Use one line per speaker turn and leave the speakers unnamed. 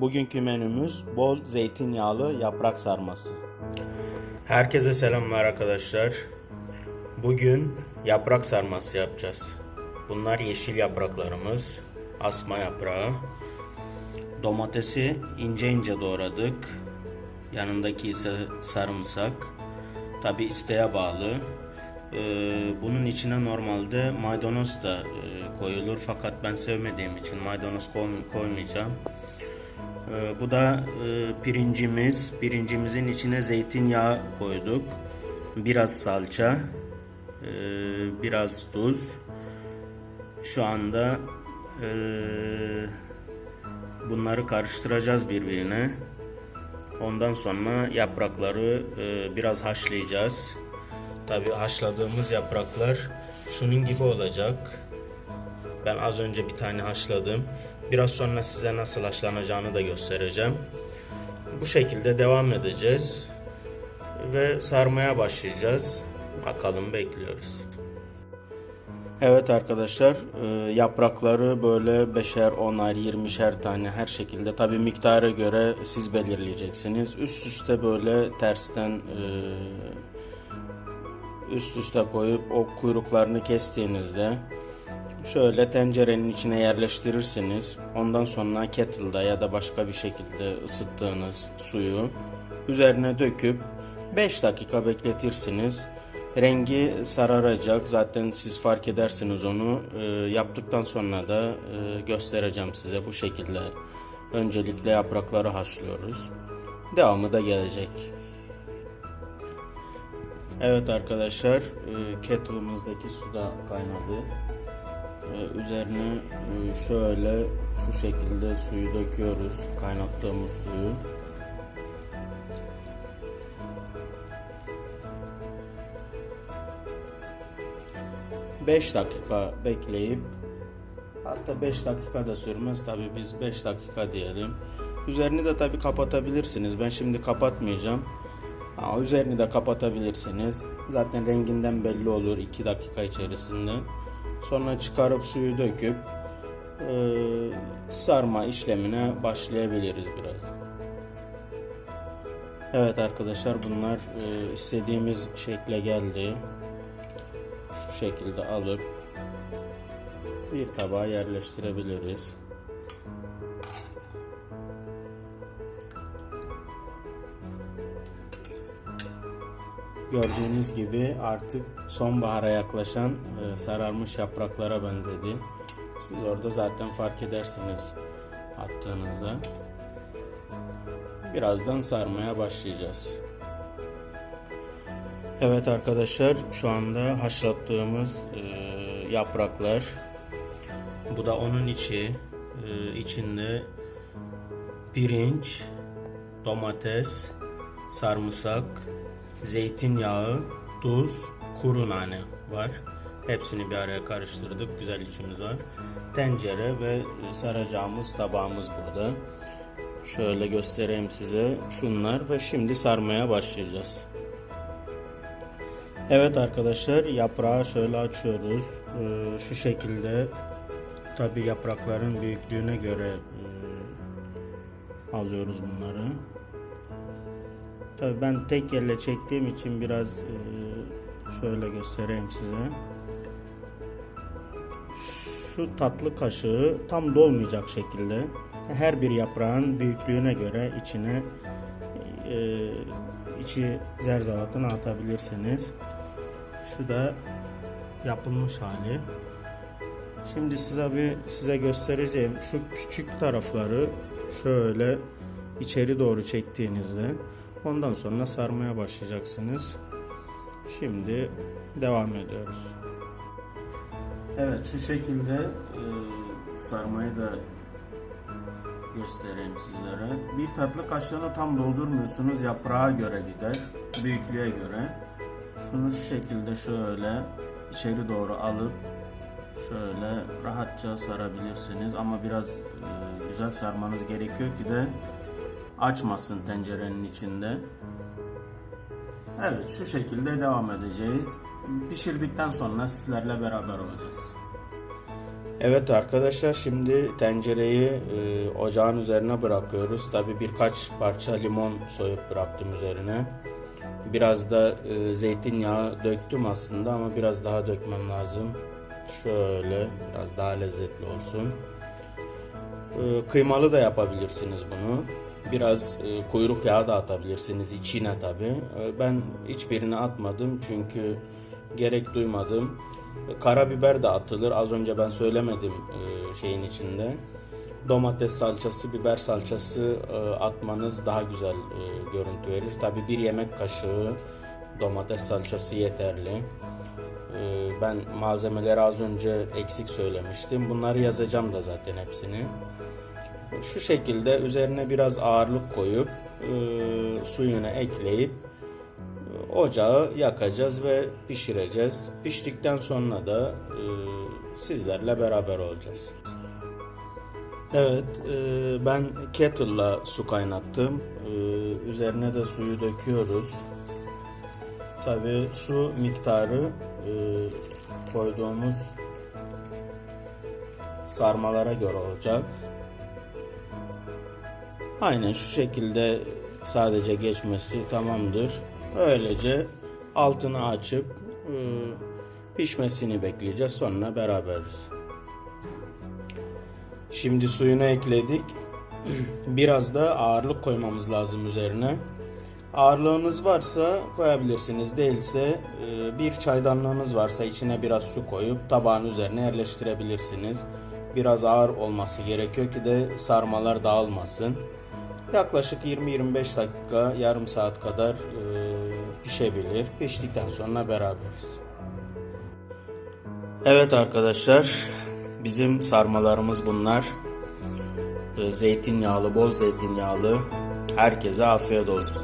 Bugünkü menümüz bol zeytinyağlı yaprak sarması. Herkese selamlar arkadaşlar. Bugün yaprak sarması yapacağız. Bunlar yeşil yapraklarımız, asma yaprağı. Domatesi ince ince doğradık. Yanındaki ise sarımsak. Tabi isteğe bağlı. Ee, bunun içine normalde maydanoz da e, koyulur fakat ben sevmediğim için maydanoz koy- koymayacağım. Ee, bu da e, pirincimiz. Pirincimizin içine zeytinyağı koyduk. Biraz salça, e, biraz tuz. Şu anda e, bunları karıştıracağız birbirine. Ondan sonra yaprakları biraz haşlayacağız. Tabi haşladığımız yapraklar şunun gibi olacak. Ben az önce bir tane haşladım. Biraz sonra size nasıl haşlanacağını da göstereceğim. Bu şekilde devam edeceğiz. Ve sarmaya başlayacağız. Bakalım bekliyoruz. Evet arkadaşlar e, yaprakları böyle beşer, onar, yirmişer tane her şekilde tabi miktara göre siz belirleyeceksiniz. Üst üste böyle tersten e, üst üste koyup o kuyruklarını kestiğinizde şöyle tencerenin içine yerleştirirsiniz. Ondan sonra kettle'da ya da başka bir şekilde ısıttığınız suyu üzerine döküp 5 dakika bekletirsiniz. Rengi sararacak. Zaten siz fark edersiniz onu. Ee, yaptıktan sonra da e, göstereceğim size bu şekilde. Öncelikle yaprakları haşlıyoruz. Devamı da gelecek. Evet arkadaşlar, e, kettle'ımızdaki su da kaynadı. E, üzerine e, şöyle şu şekilde suyu döküyoruz. Kaynattığımız suyu. Beş dakika bekleyip hatta 5 dakika da sürmez tabi biz 5 dakika diyelim. Üzerini de tabi kapatabilirsiniz. Ben şimdi kapatmayacağım. Ha, üzerini de kapatabilirsiniz. Zaten renginden belli olur 2 dakika içerisinde. Sonra çıkarıp suyu döküp e, sarma işlemine başlayabiliriz biraz. Evet arkadaşlar bunlar e, istediğimiz şekle geldi. Şu şekilde alıp bir tabağa yerleştirebiliriz. Gördüğünüz gibi artık sonbahara yaklaşan e, sararmış yapraklara benzedi. Siz orada zaten fark edersiniz attığınızda. Birazdan sarmaya başlayacağız. Evet arkadaşlar şu anda haşlattığımız e, yapraklar. Bu da onun içi. E, içinde pirinç, domates, sarımsak, zeytinyağı, tuz, kuru nane var. Hepsini bir araya karıştırdık. Güzel içimiz var. Tencere ve saracağımız tabağımız burada. Şöyle göstereyim size. Şunlar ve şimdi sarmaya başlayacağız. Evet arkadaşlar yaprağı şöyle açıyoruz. Ee, şu şekilde tabi yaprakların büyüklüğüne göre e, alıyoruz bunları. Tabi ben tek elle çektiğim için biraz e, şöyle göstereyim size. Şu tatlı kaşığı tam dolmayacak şekilde her bir yaprağın büyüklüğüne göre içine e, içi zerzavatını atabilirsiniz. Şu da yapılmış hali. Şimdi size bir size göstereceğim şu küçük tarafları şöyle içeri doğru çektiğinizde ondan sonra sarmaya başlayacaksınız. Şimdi devam ediyoruz. Evet şu şekilde e, sarmayı da göstereyim sizlere. Bir tatlı kaşığını tam doldurmuyorsunuz. Yaprağa göre gider. Büyüklüğe göre. Şunu şu şekilde şöyle içeri doğru alıp şöyle rahatça sarabilirsiniz. Ama biraz e, güzel sarmanız gerekiyor ki de açmasın tencerenin içinde. Evet şu şekilde devam edeceğiz. Pişirdikten sonra sizlerle beraber olacağız. Evet arkadaşlar şimdi tencereyi e, ocağın üzerine bırakıyoruz. Tabi birkaç parça limon soyup bıraktım üzerine. Biraz da e, zeytinyağı döktüm aslında ama biraz daha dökmem lazım. Şöyle biraz daha lezzetli olsun. E, kıymalı da yapabilirsiniz bunu. Biraz e, kuyruk yağı da atabilirsiniz içine tabi. E, ben hiçbirini atmadım çünkü gerek duymadım. E, Karabiber de atılır. Az önce ben söylemedim e, şeyin içinde. Domates salçası, biber salçası e, atmanız daha güzel e, görüntü verir. Tabi bir yemek kaşığı domates salçası yeterli. E, Ben malzemeleri az önce eksik söylemiştim. Bunları yazacağım da zaten hepsini. Şu şekilde üzerine biraz ağırlık koyup e, suyunu ekleyip e, ocağı yakacağız ve pişireceğiz. Piştikten sonra da e, sizlerle beraber olacağız. Evet, e, ben kettle'la su kaynattım. E, üzerine de suyu döküyoruz. Tabi su miktarı e, koyduğumuz sarmalara göre olacak. Aynen şu şekilde sadece geçmesi tamamdır. Öylece altını açıp e, pişmesini bekleyeceğiz. Sonra beraberiz. Şimdi suyunu ekledik. Biraz da ağırlık koymamız lazım üzerine. Ağırlığınız varsa koyabilirsiniz. Değilse e, bir çaydanlığınız varsa içine biraz su koyup tabağın üzerine yerleştirebilirsiniz. Biraz ağır olması gerekiyor ki de sarmalar dağılmasın. Yaklaşık 20-25 dakika, yarım saat kadar e, pişebilir. Piştikten sonra beraberiz. Evet arkadaşlar, bizim sarmalarımız bunlar. E, Zeytinyağlı, bol zeytinyağlı. Herkese afiyet olsun.